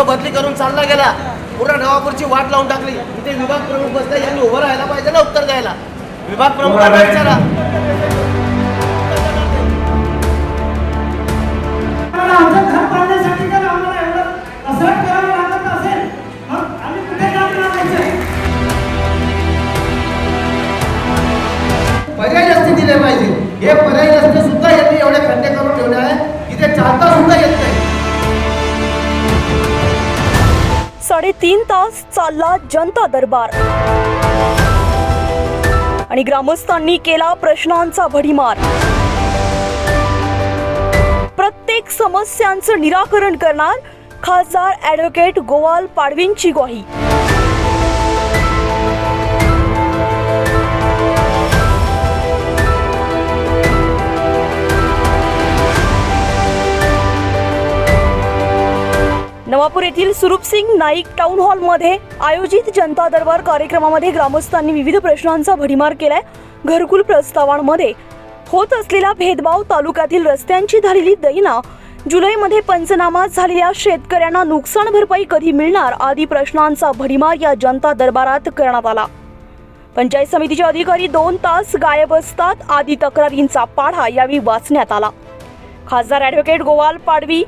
तो बदली करून चालला गेला. पूर्ण नवापूरची वाट लावून टाकली. इथे विभाग प्रमुख बसले. यांनी उभं राहायला पाहिजे ना उत्तर द्यायला. विभाग प्रमुखांना विचारा आम्हाला आमचं घर बांधण्यासाठी जर आम्हाला एवढं कसरत करावं लागत असेल मग आम्ही कुठे जाऊन राहायचं पर्याय रस्ते दिले पाहिजे. हे पर्याय रस्ते सुद्धा यांनी एवढे खड्डे करून ठेवले आहे की ते चालता सुद्धा येत नाही. साडेतीन तास चालला जनता दरबार. आणि ग्रामस्थांनी केला प्रश्नांचा भडीमार. प्रत्येक समस्यांचं निराकरण करणार खासदार ॲडव्होकेट गोवाल पाडवींची ग्वाही. नवापूर येथील सुरूपसिंग नाईक टाउन हॉलमध्ये आयोजित जनता दरबार कार्यक्रमामध्ये ग्रामस्थांनी विविध प्रश्नांचा भडीमार केलाय. घरकुल प्रस्तावांमध्ये होत असलेला भेदभाव तालुक्यातील रस्त्यांची झालेली दैना जुलैमध्ये पंचनामा झालेल्या शेतकऱ्यांना नुकसान भरपाई कधी मिळणार आदी प्रश्नांचा भडीमार या जनता दरबारात करण्यात आला. पंचायत समितीचे अधिकारी दोन तास गायब असतात आदी तक्रारींचा पाढा यावेळी वाचण्यात आला. खासदार ॲडव्होकेट गोवाल पाडवी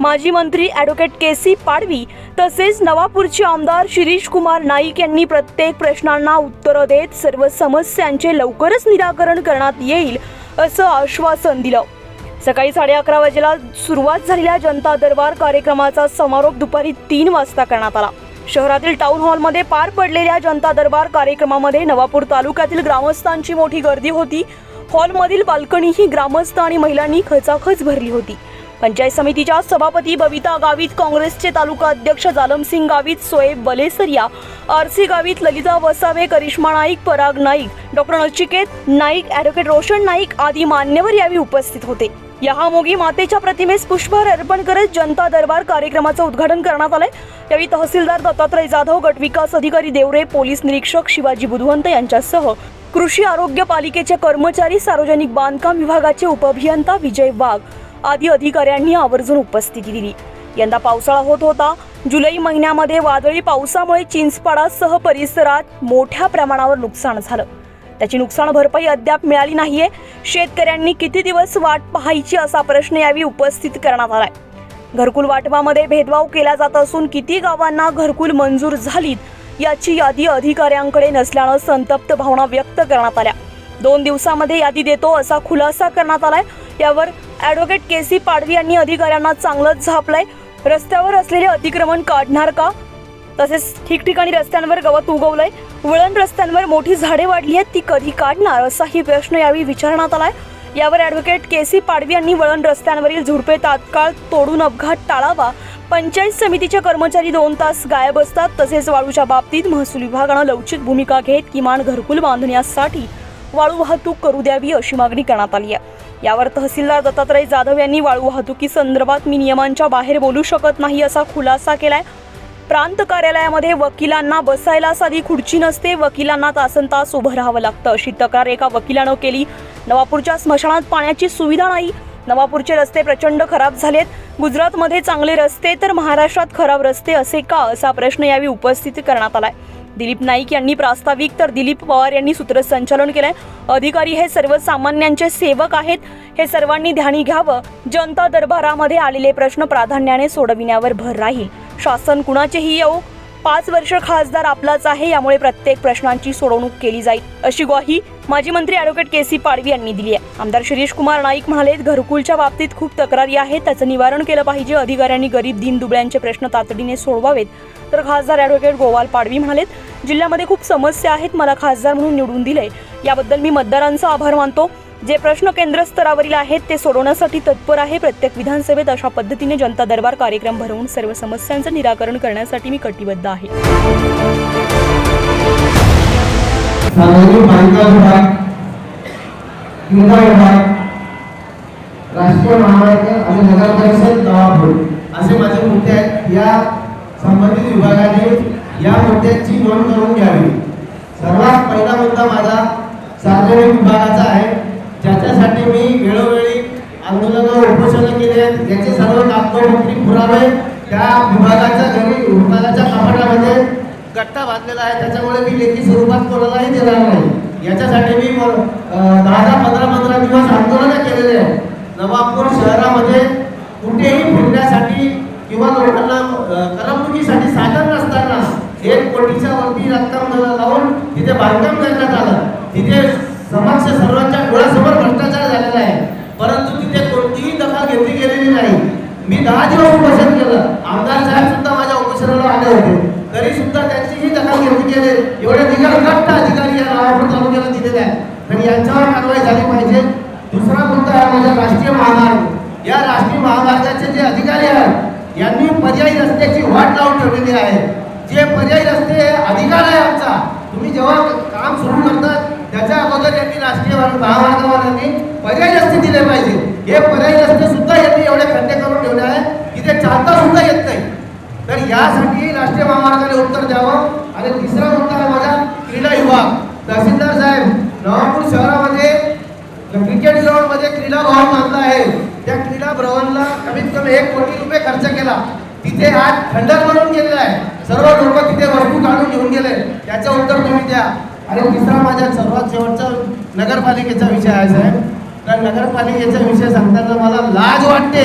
माजी मंत्री ॲडव्होकेट के सी पाडवी तसेच नवापूरचे आमदार शिरीष कुमार नाईक यांनी प्रत्येक प्रश्नांना उत्तरं देत सर्व समस्यांचे लवकरच निराकरण करण्यात येईल असं आश्वासन दिलं. सकाळी साडे अकरा वाजेला सुरुवात झालेल्या जनता दरबार कार्यक्रमाचा समारोप दुपारी तीन वाजता करण्यात आला. शहरातील टाउन हॉलमध्ये पार पडलेल्या जनता दरबार कार्यक्रमामध्ये नवापूर तालुक्यातील ग्रामस्थांची मोठी गर्दी होती. हॉलमधील बाल्कनीही ग्रामस्थ आणि महिलांनी खचाखच भरली होती. पंचायत समितीच्या सभापती बबिता गावित काँग्रेसचे तालुका अध्यक्ष Jalamsing Gavit Soeb Balesariya RC Gavit Lalita Vasave Karishma Naik Parag Naik doctor Nachiket Naik advocate Roshan Naik आदी मान्यवर यावेळी उपस्थित होते. यहामोगी मातेच्या प्रतिमेस पुष्पहार अर्पण करत जनता दरबार कार्यक्रमाचं उद्घाटन करण्यात आलंय. यावेळी तहसीलदार दत्तात्रय जाधव गटविकास अधिकारी देवरे पोलीस निरीक्षक शिवाजी बुधवंत यांच्यासह कृषी आरोग्य पालिकेचे कर्मचारी सार्वजनिक बांधकाम विभागाचे उपअभियंता विजय वाघ. आदी अधिकाऱ्यांनी आवर्जून उपस्थिती दिली. यंदा पावसाळा होत होता. जुलै महिन्यामध्ये वादळी पावसामुळे चिंचपाडासह परिसरात मोठ्या प्रमाणावर नुकसान झालं. त्याची नुकसान भरपाई अद्याप मिळाली नाहीये. शेतकऱ्यांनी किती दिवस वाट पाहायची असा प्रश्न यावेळी उपस्थित करण्यात आलाय. घरकुल वाटपामध्ये भेदभाव केला जात असून किती गावांना घरकुल मंजूर झालीत याची यादी अधिकाऱ्यांकडे नसल्यानं संतप्त भावना व्यक्त करण्यात आल्या. दोन दिवसामध्ये यादी देतो असा खुलासा करण्यात आलाय. यावर ॲडव्होकेट के सी पाडवी यांनी अधिकाऱ्यांना चांगलंच झापलंय. रस्त्यावर असलेले अतिक्रमण काढणार का? तसेच ठिकठिकाणी रस्त्यांवर गवत उगवलंय. वळण रस्त्यांवर मोठी झाडे वाढली आहेत ती कधी काढणार? असाही प्रश्न यावेळी विचारण्यात आलाय. यावर ॲडव्होकेट के सी पाडवी यांनी वळण रस्त्यांवरील झुडपे तात्काळ तोडून अपघात टाळावा. पंचायत समितीचे कर्मचारी दोन तास गायब असतात. तसेच वाळूच्या बाबतीत महसूल विभागानं लवचिक भूमिका घेत किमान घरकुल बांधण्यासाठी वाळू वाहतूक करू द्यावी अशी मागणी करण्यात आली आहे. यावर तहसीलदार दत्तात्रय जाधव यांनी वाळू वाहतुकी संदर्भात मी नियमांच्या बाहेर बोलू शकत नाही असा खुलासा केलाय. प्रांत कार्यालयामध्ये वकिलांना बसायला साधी खुर्ची नसते वकिलांना तासन तास उभं राहावं लागतं. अशी तक्रार एका वकिलानं केली. नवापूरच्या स्मशानात पाण्याची सुविधा नाही. नवापूरचे रस्ते प्रचंड खराब झालेत. गुजरातमध्ये चांगले रस्ते तर महाराष्ट्रात खराब रस्ते असे का? असा प्रश्न यावेळी उपस्थित करण्यात आलाय. दिलीप नाईक यांनी प्रास्ताविक तर दिलीप पवार यांनी सूत्रसंचालन केलंय. अधिकारी हे सर्वसामान्यांचे सेवक आहेत. हे सर्वांनी ध्यानी घ्यावं. जनता दरबारामध्ये आलेले प्रश्न प्राधान्याने सोडविण्यावर भर राहील. शासन कुणाचेही येऊ? पाच वर्ष खासदार आपलाच आहे यामुळे प्रत्येक प्रश्नांची सोडवणूक केली जाईल अशी ग्वाही माजी मंत्री अॅडव्होकेट के सी पाडवी यांनी दिली आहे. आमदार शिरीष कुमार नाईक म्हणाले घरकुलच्या बाबतीत खूप तक्रारी आहेत त्याचं निवारण केलं पाहिजे अधिकाऱ्यांनी गरीब दीनदुबळ्यांचे प्रश्न तातडीने सोडवावेत. तर खासदार अॅडव्होकेट गोवाल पाडवी म्हणालेत जिल्ह्यामध्ये खूप समस्या आहेत मला खासदार म्हणून निवडून दिले याबद्दल मी मतदारांचा आभार मानतो. जे प्रश्न केंद्र स्तरावरील आहेत ते सोडवण्यासाठी तत्पर आहे. प्रत्येक विधानसभेत अशा पद्धतीने जनता दरबार कार्यक्रम भरवून सर्व समस्यांचं निराकरण करण्यासाठी मी कटिबद्ध आहे. राष्ट्रीय महामार्ग आणि नगर परिषद नवापूर असे माझे मुद्दे आहेत. या संबंधित विभागाने या मुद्द्याची नोंद करून घ्यावी. सर्वात पहिला मुद्दा माझा सार्वजनिक विभागाचा मी वेळोवेळी आंदोलनं उपोषणं केले आहेत. याचे सर्व कागदोपत्री पुरावे त्या विभागाच्या घरी विभागाच्या कपाटामध्ये गट्टा बांधलेला आहे. त्याच्यामुळे मी लेखी स्वरूपात कोणालाही देणार नाही. याच्यासाठी मी दहा दहा पंधरा पंधरा दिवस आंदोलन केलेले आहे नवापूर शहरामध्ये कुठेही फिरण्यासाठी किंवा लोकांना करमणुकीसाठी साधन नसताना एक कोटीच्या वरती रक्कम लावून तिथे बांधकाम करण्यात आलं. तिथे समक्ष सर्वांच्या डोळ्यासमोर भ्रष्टाचार झालेला आहे. परंतु तिथे कोणतीही दखल घेतली गेलेली नाही. मी दहा दिवस उपोषण केलं. आमदार साहेब सुद्धा माझ्या उपोषणाला आले होते. तरी सुद्धा त्यांचीही दखल घेतली गेले. एवढे निगरगट्ट अधिकारी या नावापूर तालुक्याला दिलेले आहेत. तर यांच्यावर कारवाई झाली पाहिजे. दुसरा मुद्दा आहे माझ्या राष्ट्रीय महामार्ग. या राष्ट्रीय महामार्गाचे जे अधिकारी आहेत यांनी पर्यायी रस्त्याची वाट लावून ठेवलेली आहे. जे पर्यायी रस्ते हे अधिकार आहे आमचा तुम्ही जेव्हा काम सुरू करतात त्याच्या अगोदर यांनी राष्ट्रीय मार्ग- महामार्गावाल्यांनी पर्यायी रस्ते दिले पाहिजे. हे पर्यायी रस्ते सुद्धा यांनी एवढे खड्डे करून ठेवले आहे की ते चालता सुद्धा येत नाही. तर यासाठी राष्ट्रीय महामार्गाने उत्तर द्यावं. आणि तिसरा मुद्दा आहे माझा क्रीडा विभाग. तहसीलदार साहेब नवापूर शहरामध्ये क्रिकेट ग्राउंडमध्ये क्रीडा भवन बांधला आहे. त्या क्रीडा भवनला कमीत कमी एक कोटी रुपये खर्च केला. तिथे आज खंडर बनवून गेलेला आहे. सर्व लोक तिथे वस्तू काढून घेऊन गेले. त्याचं उत्तर तुम्ही द्या. आणि हो, तिसरा माझ्या सर्वात शेवटचा नगरपालिकेचा विषय आहे साहेब. तर नगरपालिकेचा विषय सांगताना मला लाज वाटते.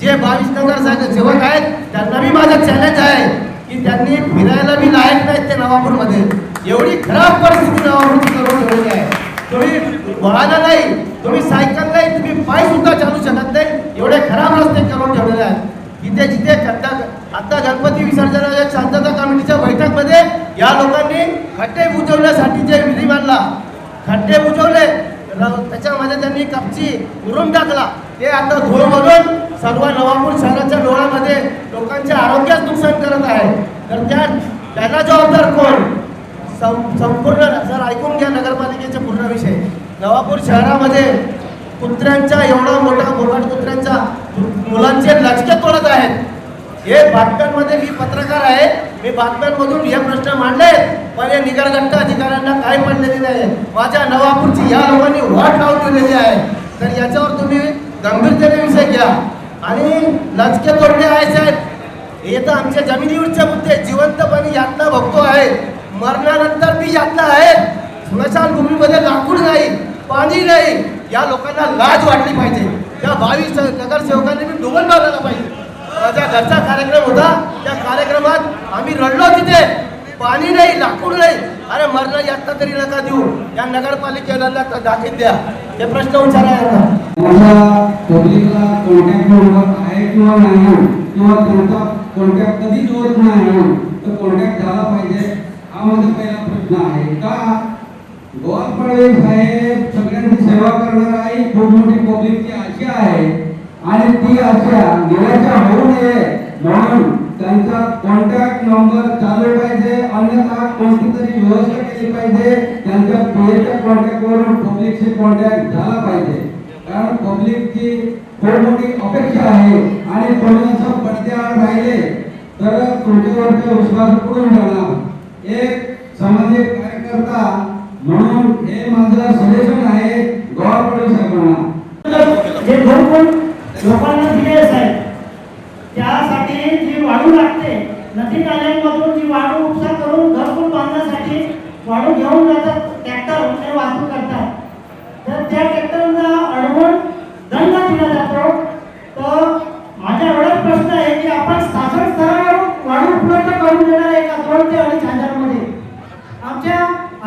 जे बावीस नगर सेवक आहेत त्यांना मी माझं चॅलेंज आहे की त्यांनी फिरायला बी लायक नाहीत ते नवापूरमध्ये. एवढी खराब परिस्थिती नवापूरची करून ठेवलेली आहे. तुम्ही वळाला नाही तुम्ही सायकल नाही तुम्ही पाय सुद्धा चालू शकत नाही. एवढे खराब रस्ते करून ठेवलेले आहेत. जिथे जिथे खड्डा आता गणपती विसर्जनाच्या शांतता कमिटीच्या बैठकमध्ये या लोकांनी खड्डे बुजवण्यासाठी जे विधी मांडला खड्डे बुजवले त्याच्यामध्ये त्यांनी कपची उरून टाकला. ते आता धूळ म्हणून सर्व नवापूर शहराच्या डोळ्यामध्ये लोकांच्या आरोग्यास नुकसान करत आहे. तर त्या त्याला जबाबदार कोण? सं- संपूर्ण सर ऐकून घ्या नगरपालिकेचा पूर्ण विषय. नवापूर शहरामध्ये कुत्र्यांचा एवढा मोठा मोकाट कुत्र्यांचा मुलांचे लचके तोडत आहेत. हे बातम्यांमध्ये मी पत्रकार आहे. मी बातम्यांमधून हे प्रश्न मांडले पण हे निगरगट्ट अधिकाऱ्यांना काय मांडलेले नाही. माझ्या नवापूरची या लोकांनी वाट लावून दिलेली आहे. तर याच्यावर तुम्ही गंभीरतेने विषय घ्या. आणि लचके तोडणे आहे साहेब हे तर आमच्या जमिनीवरचे मुद्दे. जिवंतपणे यातना भोगतो आहे मरणानंतर मी यातना आहे स्मशानभूमीमध्ये लाकूड नाही पाणी नाही. या लोकांना लाज वाटली पाहिजे. त्या बावीस नगरसेवकांनी मी डोबल मारायला पाहिजे. माझ्या घरचा कार्यक्रम होता त्या कार्यक्रमात आम्ही रडलो तिथे. पाणी नाही लाकूड नाही. अरे मरण यातना तरी नका देऊ. या नगरपालिकेला दाखल द्या. हे प्रश्न विचारायला कॉन्टॅक्ट नंबर आहे नाही हो, कॉन्टॅक्ट कधीच होत नाही हो, तर कॉन्टॅक्ट झाला पाहिजे. हा माझा पहिला प्रश्न आहे. का गोवा फडणवीस साहेब सगळ्यांची सेवा करणार आहे. खूप मोठी पब्लिकची आशा आहे. आणि ती आशा निराशा होऊ नये म्हणून त्यांचा कॉन्टॅक्ट नंबर चालू पाहिजे. अन्यथा कोणती तरी व्यवस्था केली पाहिजे. त्यांच्या पीएच्या कॉन्टॅक्टवरून पब्लिकशी कॉन्टॅक्ट झाला पाहिजे. कारण पब्लिकची खूप मोठी अपेक्षा आहे. आणि कोणी असं पडद्याआड राहिले तर तुमच्यावरचा विश्वास उडून जाणार एक सामाजिक कार्यकर्ता म्हणून हे माझं सजेशन आहे गव्हर्नमेंट साहेबांना जे घरकुल लोकांना दिले साहेब त्यासाठी जी वाढू लागते नदी नाल्यांमधून जी वाढू उपसा करून घरकुल बांधण्यासाठी वाढू घेऊन जातात ट्रॅक्टर ते वाहतूक करतात तर त्या ट्रॅक्टरला अडवून दंड दिला जातो तर माझा एवढाच प्रश्न आहे की आपण शासन स्तरावर वाढू उपलब्ध करून देणार आहे का दोन ते अडीच हजारमध्ये? आमच्या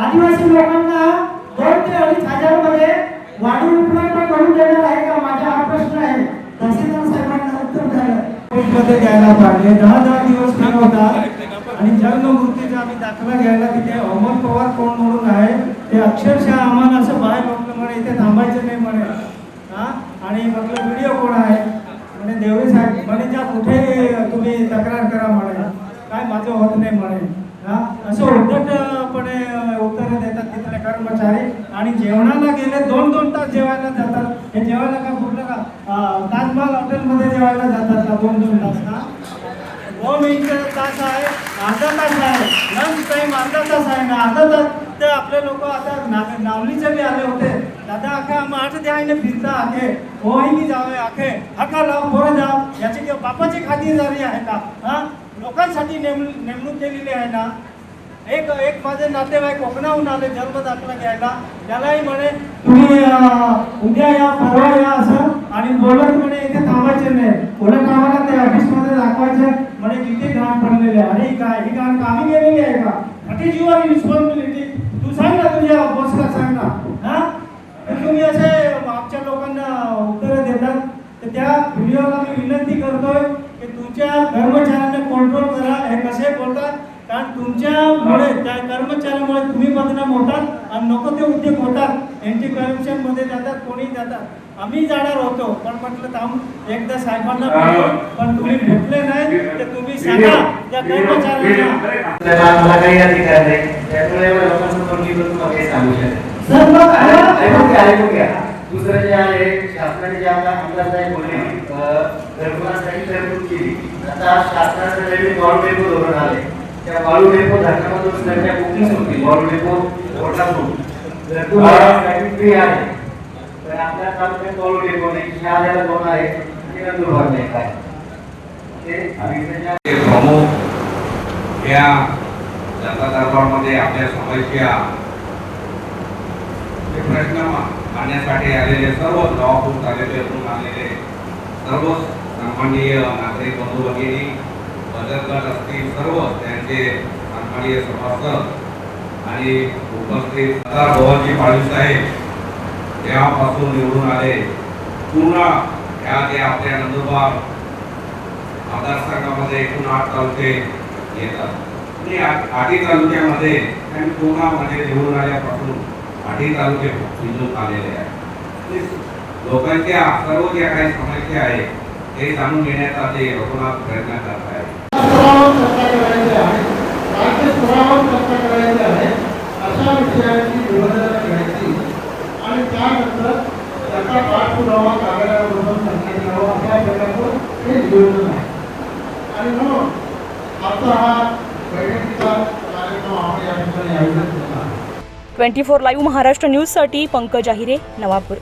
आदिवासी लोकांना दोन ते अडीच हजारमध्ये वाढू उपलब्ध करून देणार आहे का? माझा हा प्रश्न आहे. तहसीलदार साहेबांना उत्तर द्यायला. पाहिजे. दहा दहा दिवस काम आणि जन्ममृत्यूचा आम्ही दाखला घ्यायला तिथे अमोल पवार कोण म्हणून आहे ते अक्षरशः आम्हाला असं बाहेर म्हटलं म्हणे इथे थांबायचं नाही म्हणे. हा? आणि म्हटलं व्हिडिओ कोण आहे? म्हणे देवरे साहेब. म्हणे ज्या कुठे तुम्ही तक्रार करा म्हणे. काय माझं होत नाही म्हणे. हा? असं उद्धटपणे उत्तरं देतात तिथले कर्मचारी. आणि जेवणाला गेले दोन दोन तास जेवायला जातात. हे जेवायला का कुठलं का? ताजमहाल हॉटेलमध्ये जेवायला जातात का दोन दोन तास? का दोन मिनिट तास आहे अर्धा तास आहे लंच टाईम अर्धा तास आहे ना अर्धा तास तर आपले लोक आता ना- नावलीचे बी आले होते दादा आखे आम्ही आठ द्या फिरता आखे होई जावे आखे हाका लाव पोरं जाव याची बापाची खातिरदारी आहे का हा लोकांसाठी नेम नेमणूक केलेली आहे ना एक एक माझे नातेवाईक कोकणाहून आले जन्म दाखला घ्यायला त्यालाही म्हणे तुम्ही उद्या या परवा या असं आणि बोलत म्हणे इथे थांबायचे नाही. बोलत आम्हाला ते ऑफिसमध्ये दाखवायचं. म्हणे किती घाण पडलेले आहे. अरे काय? ही घाण कामी गेलेली आहे का? अति इज युअर रिस्पॉन्सिबिलिटी तू सांग ना तुझ्या बॉसला सांग ना. हा? तुम्ही असे आमच्या लोकांना उत्तरं देतात. तर त्या व्हिडिओला मी विनंती करतोय की तुमच्या कर्मचाऱ्यांना कंट्रोल करा. हे कसे बोलतात? कारण तुमच्यामुळे त्या कर्मचाऱ्यामुळे तुम्ही बदनाम होतात आणि नको ते उद्योग होतात. एंटी करप्शनमध्ये जातात कोणी जातात. आम्ही जाणार होतो पण म्हटलं थांब एकदा साहेबांना. पण तुम्ही भेटले नाही तर तुम्ही सांगा त्या कर्मचाऱ्यांना. आपल्याला मला काही अधिकार नाही. त्यामुळे लोकांचं तोंडी करून मला काही सांगू शकत सर मग नाही. आता- ऐकून घ्या ऐकून घ्या. दुसरं जे आहे शासनाने जे आपला आमदार साहेब बोलले घरकुलासाठी तरतूद केली. आता शासनाचं नवीन वाळू डेपो धोरण आले त्या वाळू डेपो धरणामधून सगळ्या बुकिंग होतील वाळू डेपो ओढलामधून घरकुल फ्री आहे. तालुक्यात वाळू डेपो नाही ह्या आलेला आहे? ते नंदुरबार नाही काय प्रमुख या जनता दरबारमध्ये आपल्या समस्या प्रश्न मांडण्यासाठी आलेले सर्व गावातून तालुक्यातून आलेले सर्व सन्माननीय नागरिक बंधू भगिनी बचत गट असतील सर्व त्यांचे सन्माननीय सभासद आणि उपस्थित सरदार भवाजी पाळी साहेब तेव्हापासून निवडून आले. पूर्ण या ते आपल्या नंदुरबार मतदारसंघामध्ये एकूण आठ तालुके येतात. आणि आ- आठी तालुक्यामध्ये आणि पूर्णामध्ये म्हणजे निवडून आल्यापासून आठी तालुके निवडून आलेले आहेत. लोकांच्या सर्व ज्या काही समस्या आहेत हे जाणून घेण्याचा ते रघुनाथ प्रयत्न करत आहे राज्य स्तरावर चर्चा करायची आहे अशा विषयांची निवेदनं त्यानंतर त्याचा पाठपुरावा कागदावर बसून करण्यात यावा अशा प्रकारचं हे नियोजन आहे. आणि म्हणून आजचा हा बैठकीचा कार्यक्रम आपण या ठिकाणी आयोजित केला ट्वेंटी फोर लाईव्ह महाराष्ट्र न्यूजसाठी पंकज आहिरे नवापूर.